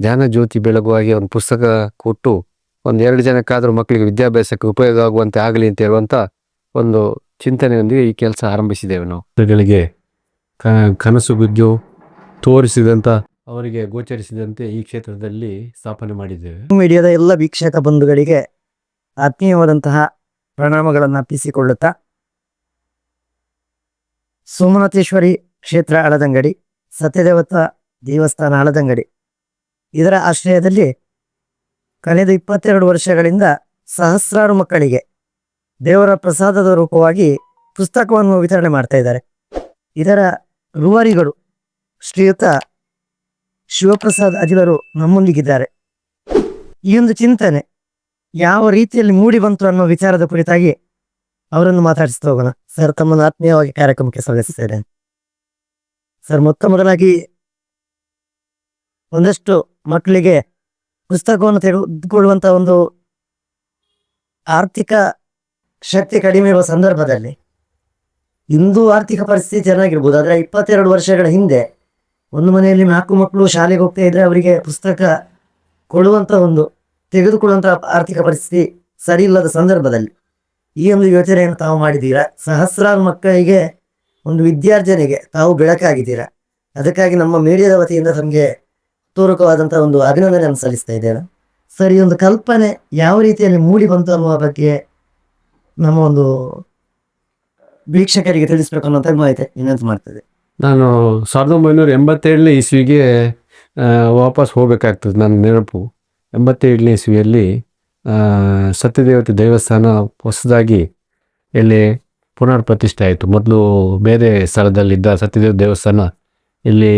ಜ್ಞಾನ ಜ್ಯೋತಿ ಬೆಳಗುವಾಗಿ ಒಂದು ಪುಸ್ತಕ ಕೊಟ್ಟು ಒಂದು ಎರಡು ಜನಕ್ಕಾದರೂ ಮಕ್ಕಳಿಗೆ ವಿದ್ಯಾಭ್ಯಾಸಕ್ಕೆ ಉಪಯೋಗ ಆಗುವಂತೆ ಆಗಲಿ ಅಂತ ಹೇಳುವಂತ ಒಂದು ಚಿಂತನೆಯೊಂದಿಗೆ ಈ ಕೆಲಸ ಆರಂಭಿಸಿದ್ದೇವೆ ನಾವು. ಮಕ್ಕಳಿಗೆ ಕ- ಕನಸು ಬಿದ್ದು ತೋರಿಸಿದಂತ ಅವರಿಗೆ ಗೋಚರಿಸಿದಂತೆ ಈ ಕ್ಷೇತ್ರದಲ್ಲಿ ಸ್ಥಾಪನೆ ಮಾಡಿದ್ದೇವೆ. ಮೀಡಿಯಾದ ಎಲ್ಲ ವೀಕ್ಷಕ ಬಂಧುಗಳಿಗೆ ಆತ್ಮೀಯವಾದಂತಹ ಪ್ರಣಾಮಗಳನ್ನು ಅರ್ಪಿಸಿಕೊಳ್ಳುತ್ತಾ ಸೋಮನಾಥೇಶ್ವರಿ ಕ್ಷೇತ್ರ ಹಳದಂಗಡಿ ಸತ್ಯದೇವತ ದೇವಸ್ಥಾನ ಹಳದಂಗಡಿ ಇದರ ಆಶ್ರಯದಲ್ಲಿ ಕಳೆದ ಇಪ್ಪತ್ತೆರಡು ವರ್ಷಗಳಿಂದ ಸಹಸ್ರಾರು ಮಕ್ಕಳಿಗೆ ದೇವರ ಪ್ರಸಾದದ ರೂಪವಾಗಿ ಪುಸ್ತಕವನ್ನು ವಿತರಣೆ ಮಾಡ್ತಾ ಇದ್ದಾರೆ. ಇದರ ರೂವಾರಿಗಳು ಶ್ರೀಯುತ ಶಿವಪ್ರಸಾದ್ ಅಜಿಲರು ನಮ್ಮೊಂದಿಗಿದ್ದಾರೆ. ಈ ಒಂದು ಚಿಂತನೆ ಯಾವ ರೀತಿಯಲ್ಲಿ ಮೂಡಿ ಬಂತು ಅನ್ನೋ ವಿಚಾರದ ಕುರಿತಾಗಿ ಅವರನ್ನು ಮಾತಾಡಿಸ್ತಾ ಹೋಗೋಣ. ಸರ್, ತಮ್ಮನ್ನು ಆತ್ಮೀಯವಾಗಿ ಕಾರ್ಯಕ್ರಮಕ್ಕೆ ಸ್ವಾಗತಿಸ್ತೇನೆ ಸರ್, ಮೊತ್ತ ಮೊದಲಾಗಿ ಒಂದಷ್ಟು ಮಕ್ಕಳಿಗೆ ಪುಸ್ತಕವನ್ನು ತೆಗೆದುಕೊಳ್ಳುವಂತ ಒಂದು ಆರ್ಥಿಕ ಶಕ್ತಿ ಕಡಿಮೆ ಇರುವ ಸಂದರ್ಭದಲ್ಲಿ ಇಂದು ಆರ್ಥಿಕ ಪರಿಸ್ಥಿತಿ ಚೆನ್ನಾಗಿರ್ಬೋದು. ಆದರೆ ಇಪ್ಪತ್ತೆರಡು ವರ್ಷಗಳ ಹಿಂದೆ ಒಂದು ಮನೆಯಲ್ಲಿ ನಾಲ್ಕು ಮಕ್ಕಳು ಶಾಲೆಗೆ ಹೋಗ್ತಾ ಇದ್ರೆ ಅವರಿಗೆ ಪುಸ್ತಕ ಕೊಡುವಂತ ಒಂದು ತೆಗೆದುಕೊಳ್ಳುವಂತ ಆರ್ಥಿಕ ಪರಿಸ್ಥಿತಿ ಸರಿ ಇಲ್ಲದ ಸಂದರ್ಭದಲ್ಲಿ ಈ ಒಂದು ಯೋಚನೆಯನ್ನು ತಾವು ಮಾಡಿದ್ದೀರಾ? ಸಹಸ್ರಾರು ಮಕ್ಕಳಿಗೆ ಒಂದು ವಿದ್ಯಾರ್ಜನೆಗೆ ತಾವು ಬೆಳಕಾಗಿದ್ದೀರಾ? ಅದಕ್ಕಾಗಿ ನಮ್ಮ ಮೀಡಿಯಾದ ವತಿಯಿಂದ ತಮಗೆ ಪೂರಕವಾದಂತಹ ಒಂದು ಅಭಿನಂದನೆಯನ್ನು ಸಲ್ಲಿಸ್ತಾ ಇದ್ದೇನೆ. ಸರ್, ಈ ಒಂದು ಕಲ್ಪನೆ ಯಾವ ರೀತಿಯಲ್ಲಿ ಮೂಡಿ ಬಂತು ಅನ್ನುವ ಬಗ್ಗೆ ನಮ್ಮ ಒಂದು ವೀಕ್ಷಕರಿಗೆ ತಿಳಿಸ್ಬೇಕು ಅನ್ನೋ ಮಾಹಿತಿ ಇನ್ನೊಂದು ಮಾಡ್ತದೆ ನಾನು ಸಾವಿರದ ಒಂಬೈನೂರ ಎಂಬತ್ತೇಳನೇ ಇಸ್ವಿಗೆ ವಾಪಸ್ ಹೋಗ್ಬೇಕಾಗ್ತದೆ ನನ್ನ ನೆನಪು. ಎಂಬತ್ತೇಳನೇ ಇಸ್ವಿಯಲ್ಲಿ ಸತ್ಯದೇವತೆ ದೇವಸ್ಥಾನ ಹೊಸದಾಗಿ ಇಲ್ಲಿ ಪುನರ್ ಪ್ರತಿಷ್ಠೆ ಆಯಿತು. ಮೊದಲು ಬೇರೆ ಸ್ಥಳದಲ್ಲಿದ್ದ ಸತ್ಯದೇವ ದೇವಸ್ಥಾನ ಇಲ್ಲಿ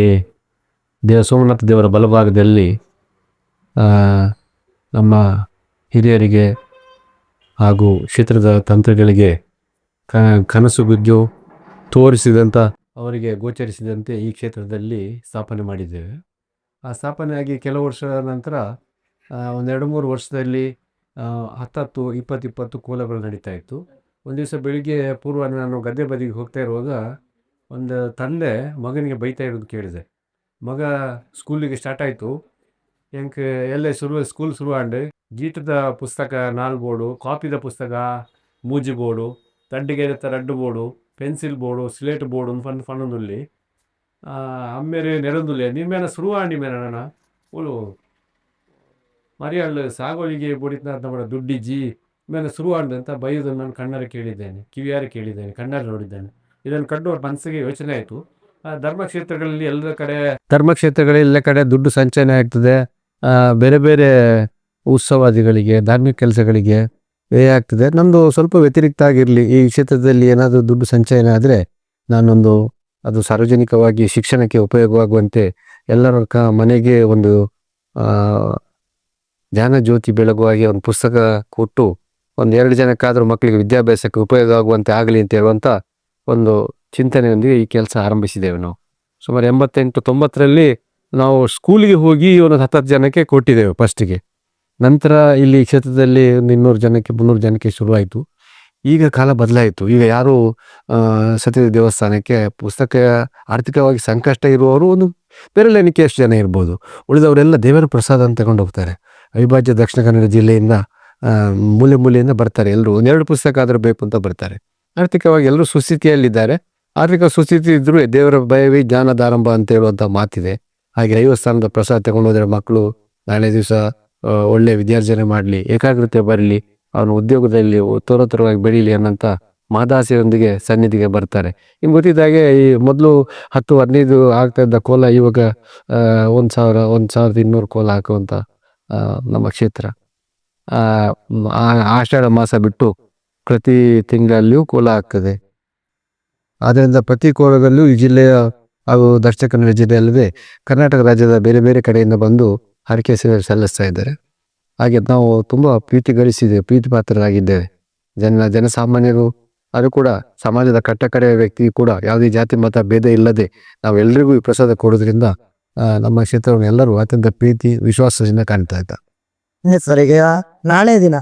ದೇವ ಸೋಮನಾಥ ದೇವರ ಬಲಭಾಗದಲ್ಲಿ ನಮ್ಮ ಹಿರಿಯರಿಗೆ ಹಾಗೂ ಕ್ಷೇತ್ರದ ತಂತ್ರಗಳಿಗೆ ಕ, ಕನಸು ಬಿದ್ದು ತೋರಿಸಿದಂಥ ಅವರಿಗೆ ಗೋಚರಿಸಿದಂತೆ ಈ ಕ್ಷೇತ್ರದಲ್ಲಿ ಸ್ಥಾಪನೆ ಮಾಡಿದ್ದೇವೆ. ಆ ಸ್ಥಾಪನೆ ಆಗಿ ಕೆಲವು ವರ್ಷದ ನಂತರ ಒಂದೆರಡು ಮೂರು ವರ್ಷದಲ್ಲಿ ಹತ್ತತ್ತು ಇಪ್ಪತ್ತು ಇಪ್ಪತ್ತು ಕೋಲಗಳು ನಡೀತಾ ಇತ್ತು. ಒಂದು ದಿವಸ ಬೆಳಿಗ್ಗೆ ಪೂರ್ವ ನಾನು ಗದ್ದೆ ಬದಿಗೆ ಹೋಗ್ತಾ ಇರುವಾಗ, ಒಂದು ತಂದೆ ಮಗನಿಗೆ ಬೈತಾ ಇರೋದು ಕೇಳಿದೆ. ಮಗ ಸ್ಕೂಲಿಗೆ ಸ್ಟಾರ್ಟ್ ಆಯಿತು. ಎಂಕ್ ಎಲ್ಲೇ ಶುರು ಸ್ಕೂಲ್ ಶುರು ಆಂಡ್ ಗೀಟದ ಪುಸ್ತಕ, ನಾಲ್ ಬೋರ್ಡು ಕಾಪಿದ ಪುಸ್ತಕ, ಮೂಜಿ ಬೋರ್ಡು, ತಡ್ಡಿಗೆ ರಡ್ಡು board, pencil board, slate board fun ಫನ್ನುಲ್ಲಿ ಅಮ್ಮೇರೆ ನೆರಂದುಲ್ಲೆ ನಿಮ್ಮೇನ ಶುರುವಾಂಡಿ ಮೇರಣ ಓಳು ಮರಿಯಾಳು ಸಾಗೋಳಿಗೆ ಬುಡಿತ ನಮ್ಮ ದುಡ್ಡಿಜ್ಜಿ ಮೇಲೆ ಶುರುವಾಂಡ್ ಅಂತ ಬೈಯೋದನ್ನು ನಾನು ಕಣ್ಣಾರೆ ಕೇಳಿದ್ದೇನೆ, ಕಿವಿಯಾರೆ ಕೇಳಿದ್ದೇನೆ, ಕಣ್ಣಾರೆ ನೋಡಿದ್ದೇನೆ. ಇದನ್ನು ಕಂಡು ಮನಸ್ಸಿಗೆ ಯೋಚನೆ ಆಯಿತು. ಧರ್ಮಕ್ಷೇತ್ರಗಳಲ್ಲಿ ಎಲ್ಲ ಕಡೆ ಧರ್ಮಕ್ಷೇತ್ರಗಳಲ್ಲಿ ಎಲ್ಲ ಕಡೆ ದುಡ್ಡು ಸಂಚಯನ ಆಗ್ತದೆ. ಬೇರೆ ಬೇರೆ ಉತ್ಸವಾದಿಗಳಿಗೆ, ಧಾರ್ಮಿಕ ಕೆಲಸಗಳಿಗೆ ವ್ಯಯ ಆಗ್ತದೆ. ನಮ್ಮದು ಸ್ವಲ್ಪ ವ್ಯತಿರಿಕ್ತ ಆಗಿರಲಿ ಈ ಕ್ಷೇತ್ರದಲ್ಲಿ ಏನಾದರೂ ದುಡ್ಡು ಸಂಚಯನ ಆದರೆ ನಾನೊಂದು ಅದು ಸಾರ್ವಜನಿಕವಾಗಿ ಶಿಕ್ಷಣಕ್ಕೆ ಉಪಯೋಗವಾಗುವಂತೆ ಎಲ್ಲರ ಮನೆಗೆ ಒಂದು ಜ್ಞಾನ ಜ್ಯೋತಿ ಬೆಳಗುವಾಗೆ ಒಂದು ಪುಸ್ತಕ ಕೊಟ್ಟು ಒಂದು ಎರಡು ಜನಕ್ಕಾದರೂ ಮಕ್ಕಳಿಗೆ ವಿದ್ಯಾಭ್ಯಾಸಕ್ಕೆ ಉಪಯೋಗ ಆಗುವಂತೆ ಆಗಲಿ ಅಂತ ಹೇಳುವಂಥ ಒಂದು ಚಿಂತನೆಯೊಂದಿಗೆ ಈ ಕೆಲಸ ಆರಂಭಿಸಿದ್ದೇವೆ ನಾವು. ಸುಮಾರು ಎಂಬತ್ತೆಂಟು ತೊಂಬತ್ತರಲ್ಲಿ ನಾವು ಸ್ಕೂಲಿಗೆ ಹೋಗಿ ಒಂದು ಹತ್ತತ್ತು ಜನಕ್ಕೆ ಕೊಟ್ಟಿದ್ದೇವೆ ಫಸ್ಟಿಗೆ ನಂತರ ಇಲ್ಲಿ ಕ್ಷೇತ್ರದಲ್ಲಿ ಒಂದು ಇನ್ನೂರು ಜನಕ್ಕೆ, ಮುನ್ನೂರು ಜನಕ್ಕೆ ಶುರುವಾಯಿತು. ಈಗ ಕಾಲ ಬದಲಾಯಿತು. ಈಗ ಯಾರು ಸತ್ಯ ದೇವಸ್ಥಾನಕ್ಕೆ ಪುಸ್ತಕ ಆರ್ಥಿಕವಾಗಿ ಸಂಕಷ್ಟ ಇರುವವರು ಒಂದು ಬೇರೆ ಎಷ್ಟು ಜನ ಇರ್ಬೋದು. ಉಳಿದವರೆಲ್ಲ ದೇವರ ಪ್ರಸಾದ ಅಂತ ತಗೊಂಡು ಹೋಗ್ತಾರೆ. ಅವಿಭಾಜ್ಯ ದಕ್ಷಿಣ ಕನ್ನಡ ಜಿಲ್ಲೆಯಿಂದ ಮೂಲೆ ಮೂಲೆಯಿಂದ ಬರ್ತಾರೆ. ಎಲ್ಲರೂ ಒಂದೆರಡು ಪುಸ್ತಕ ಆದರೂ ಬೇಕು ಅಂತ ಬರ್ತಾರೆ. ಆರ್ಥಿಕವಾಗಿ ಎಲ್ಲರೂ ಸುಸ್ಥಿತಿಯಲ್ಲಿದ್ದಾರೆ. ಆರ್ಥಿಕ ಸುಸ್ಥಿತಿ ಇದ್ರೂ ದೇವರ ಭಯವೇ ಜ್ಞಾನದಾರಂಭ ಅಂತ ಹೇಳುವಂಥ ಮಾತಿದೆ. ಹಾಗೆ ಐವಸ್ಥಾನದ ಪ್ರಸಾದ ತಗೊಂಡೋದ್ರೆ ಮಕ್ಕಳು ನಾಳೆ ದಿವಸ ಒಳ್ಳೆ ವಿದ್ಯಾರ್ಜನೆ ಮಾಡಲಿ, ಏಕಾಗ್ರತೆ ಬರಲಿ, ಅವನು ಉದ್ಯೋಗದಲ್ಲಿ ಉತ್ತರೋತ್ತರವಾಗಿ ಬೆಳೀಲಿ ಅನ್ನೋಂಥ ಮಾದಾಸೆಯೊಂದಿಗೆ ಸನ್ನಿಧಿಗೆ ಬರ್ತಾರೆ. ನಿಮ್ಗೆ ಗೊತ್ತಿದ್ದಾಗೆ ಈ ಮೊದಲು ಹತ್ತು, ಹದಿನೈದು ಆಗ್ತಾ ಇದ್ದ ಕೋಲ ಇವಾಗ ಒಂದು ಸಾವಿರ, ಒಂದು ಸಾವಿರದ ಇನ್ನೂರು ಕೋಲ ಹಾಕುವಂಥ ನಮ್ಮ ಕ್ಷೇತ್ರ. ಆಷಾಢ ಮಾಸ ಬಿಟ್ಟು ಪ್ರತಿ ತಿಂಗಳಲ್ಲಿಯೂ ಕೋಲ ಆಗ್ತದೆ ಆದ್ದರಿಂದ ಪ್ರತಿ ಕೋಲದಲ್ಲೂ ಈ ಜಿಲ್ಲೆಯ ಹಾಗೂ ದಕ್ಷಿಣ ಕನ್ನಡ ಜಿಲ್ಲೆ ಅಲ್ಲದೆ ಕರ್ನಾಟಕ ರಾಜ್ಯದ ಬೇರೆ ಬೇರೆ ಕಡೆಯಿಂದ ಬಂದು ಹರಕೆ ಸೇವೆ ಸಲ್ಲಿಸ್ತಾ ಇದ್ದಾರೆ. ಹಾಗೆ ನಾವು ತುಂಬ ಪ್ರೀತಿ ಗಳಿಸಿದ್ದೇವೆ ಪ್ರೀತಿ ಪಾತ್ರರಾಗಿದ್ದೇವೆ ಜನ, ಜನಸಾಮಾನ್ಯರು ಅದು ಕೂಡ ಸಮಾಜದ ಕಟ್ಟಕಡೆಯ ವ್ಯಕ್ತಿ ಕೂಡ ಯಾವುದೇ ಜಾತಿ, ಮತ, ಭೇದ ಇಲ್ಲದೆ ನಾವು ಎಲ್ರಿಗೂ ಈ ಪ್ರಸಾದ ಕೊಡೋದ್ರಿಂದ ನಮ್ಮ ಕ್ಷೇತ್ರವನ್ನು ಎಲ್ಲರೂ ಅತ್ಯಂತ ಪ್ರೀತಿ, ವಿಶ್ವಾಸದಿಂದ ಕಾಣ್ತಾ ಇದ್ದಾರೆ ಸರ್ ನಾಳೆ ದಿನ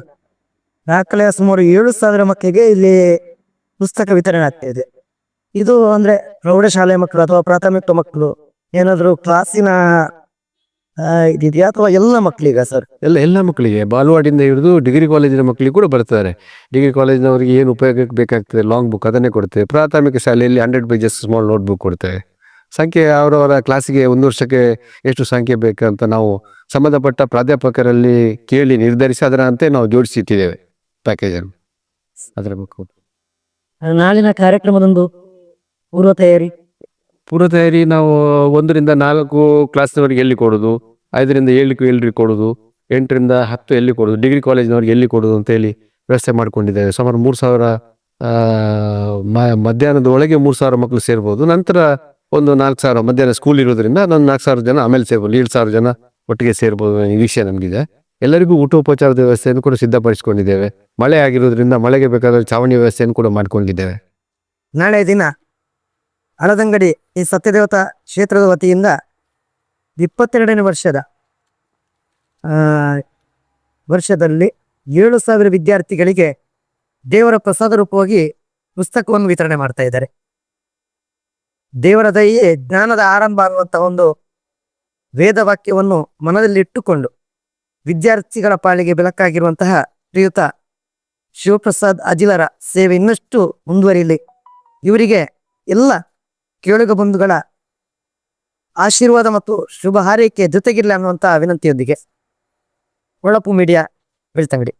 ದಾಖಲೆಯ ಸುಮಾರು ಏಳು ಸಾವಿರ ಮಕ್ಕಳಿಗೆ ಇಲ್ಲಿ ಪುಸ್ತಕ ವಿತರಣೆ ಆಗ್ತಾ ಇದೆ. ಇದು ಅಂದ್ರೆ ಪ್ರೌಢಶಾಲೆ ಮಕ್ಕಳು ಅಥವಾ ಪ್ರಾಥಮಿಕ ಮಕ್ಕಳು ಏನಾದ್ರು ಕ್ಲಾಸಿನ ಇದೆಯಾ ಅಥವಾ ಎಲ್ಲ ಮಕ್ಕಳಿಗ ಸರ್ ಎಲ್ಲ ಎಲ್ಲ ಮಕ್ಕಳಿಗೆ. ಬಾಲ್ವಾಡಿಂದ ಹಿಡಿದು ಡಿಗ್ರಿ ಕಾಲೇಜಿನ ಮಕ್ಕಳಿಗೆ ಕೂಡ ಬರ್ತಾರೆ. ಡಿಗ್ರಿ ಕಾಲೇಜಿನವರಿಗೆ ಏನು ಉಪಯೋಗಕ್ಕೆ ಬೇಕಾಗ್ತದೆ? ಲಾಂಗ್ ಬುಕ್ ಅದನ್ನೇ ಕೊಡ್ತೇವೆ. ಪ್ರಾಥಮಿಕ ಶಾಲೆಯಲ್ಲಿ hundred pages small notebook ಕೊಡ್ತೇವೆ. ಸಂಖ್ಯೆ ಅವರವರ ಕ್ಲಾಸಿಗೆ ಒಂದು ವರ್ಷಕ್ಕೆ ಎಷ್ಟು ಸಂಖ್ಯೆ ಬೇಕಂತ ನಾವು ಸಂಬಂಧಪಟ್ಟ ಪ್ರಾಧ್ಯಾಪಕರಲ್ಲಿ ಕೇಳಿ ನಿರ್ಧರಿಸಿ ಅದರಂತೆ ನಾವು ಜೋಡಿಸಿಟ್ಟಿದ್ದೇವೆ. ಪ್ಯಾಕೇಜನ್ನು ಅದರ ಬುಕ್ ನಾಳಿನ ಕಾರ್ಯಕ್ರಮದೊಂದು ಪೂರ್ವ ತಯಾರಿ? ಪೂರ್ವ ತಯಾರಿ ನಾವು ಒಂದರಿಂದ ನಾಲ್ಕು ಕ್ಲಾಸ್ನವರಿಗೆ ಎಲ್ಲಿ ಕೊಡೋದು? ಐದರಿಂದ ಏಳಕ್ಕೆ ಎಲ್ಲಿ ಕೊಡೋದು? ಎಂಟರಿಂದ ಹತ್ತು ಎಲ್ಲಿ ಕೊಡೋದು? ಡಿಗ್ರಿ ಕಾಲೇಜಿನವರಿಗೆ ಎಲ್ಲಿ ಕೊಡೋದು ಅಂತ ಹೇಳಿ ವ್ಯವಸ್ಥೆ ಮಾಡ್ಕೊಂಡಿದ್ದೇವೆ. ಸುಮಾರು ಮೂರು ಸಾವಿರ ಮಧ್ಯಾಹ್ನದ ಒಳಗೆ ಮೂರು ಸಾವಿರ ಮಕ್ಕಳು ಸೇರ್ಬೋದು. ನಂತರ ಒಂದು ನಾಲ್ಕು ಸಾವಿರ ಮಧ್ಯಾಹ್ನ ಸ್ಕೂಲ್ ಇರೋದ್ರಿಂದ ನಾನು ನಾಲ್ಕು ಸಾವಿರ ಜನ ಆಮೇಲೆ ಸೇರ್ಬೋದು. ಏಳು ಸಾವಿರ ಜನ ಒಟ್ಟಿಗೆ ಸೇರ್ಬೋದು ಈ ವಿಷಯ ನಮಗಿದೆ. ಎಲ್ಲರಿಗೂ ಊಟೋಪಚಾರದ ವ್ಯವಸ್ಥೆಯನ್ನು ಕೂಡ ಸಿದ್ಧಪಡಿಸಿಕೊಂಡಿದ್ದೇವೆ. ಮಳೆ ಆಗಿರೋದ್ರಿಂದ ಮಳೆಗೆ ಬೇಕಾದ ಚಾವಣಿ ವ್ಯವಸ್ಥೆಯನ್ನು ಕೂಡ ಮಾಡ್ಕೊಂಡಿದ್ದೇವೆ. ನಾಳೆ ದಿನ? ಹಳದಂಗಡಿ ಈ ಸತ್ಯದೇವತಾ ಕ್ಷೇತ್ರದ ವತಿಯಿಂದ ಇಪ್ಪತ್ತೆರಡನೇ ವರ್ಷದ ವರ್ಷದಲ್ಲಿ ಏಳು ಸಾವಿರ ವಿದ್ಯಾರ್ಥಿಗಳಿಗೆ ದೇವರ ಪ್ರಸಾದ ರೂಪವಾಗಿ ಪುಸ್ತಕವನ್ನು ವಿತರಣೆ ಮಾಡ್ತಾ ಇದ್ದಾರೆ. ದೇವರ ದಯೆ ಜ್ಞಾನದ ಆರಂಭ ಅನ್ನುವಂಥ ಒಂದು ವೇದ ವಾಕ್ಯವನ್ನು ಮನದಲ್ಲಿ ವಿದ್ಯಾರ್ಥಿಗಳ ಪಾಳಿಗೆ ಬೆಳಕಾಗಿರುವಂತಹ ಶ್ರೀಯುತ ಶಿವಪ್ರಸಾದ್ ಅಜಿಲರ ಸೇವೆ ಇನ್ನಷ್ಟು ಮುಂದುವರಿಯಲಿ. ಇವರಿಗೆ ಎಲ್ಲ ಕೇಳುಗ ಬಂಧುಗಳ ಆಶೀರ್ವಾದ ಮತ್ತು ಶುಭ ಹಾರೈಕೆ ಜೊತೆಗಿರಲಿ ಅನ್ನುವಂಥ ವಿನಂತಿಯೊಂದಿಗೆ ಒಳಪು ಮೀಡಿಯಾ ಬೆಳ್ತಂಗಡಿ